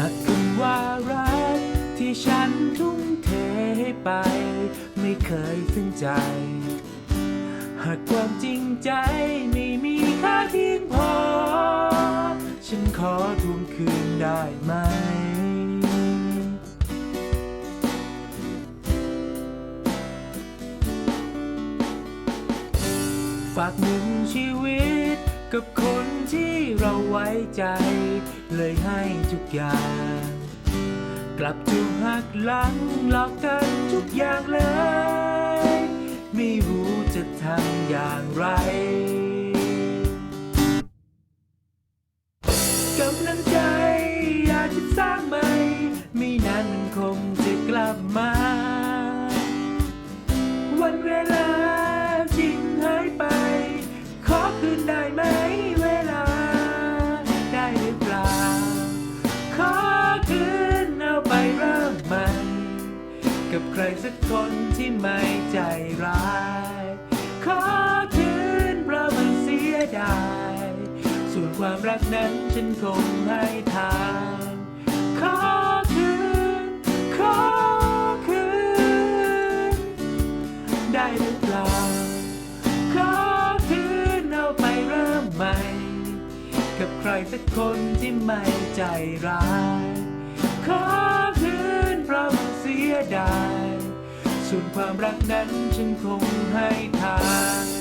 หากคำว่ารักที่ฉันทุ่มเทให้ไป ไม่เคยสิ้นใจ หากความจริงใจไม่มีค่าเพียงพอ ฉันขอทวงคืนได้ไหมฝากหนึ่งชีวิตกับคน ที่เราไว้ใจ เลยให้ทุกอย่าง กลับถูกหักหลังหลอกกันทุกอย่างเลย ไม่รู้จะทำอย่างไรกำลังใจอยากจะสร้างใหม่ไม่นานมันคงจะกลับมา วันเวลาทิ้งหายไป ขอคืนได้ กับใครสักคนที่ไม่ใจร้าย ขอคืนเพราะมันเสียดาย ส่วนความรักนั้นฉันคงให้ทางขอคืน ขอคืน ได้หรือเปล่า ขอคืนเอาไปเริ่มใหม่ กับใครสักคนที่ไม่ใจร้าย ส่วนความรักนั้นฉันคงให้ทาง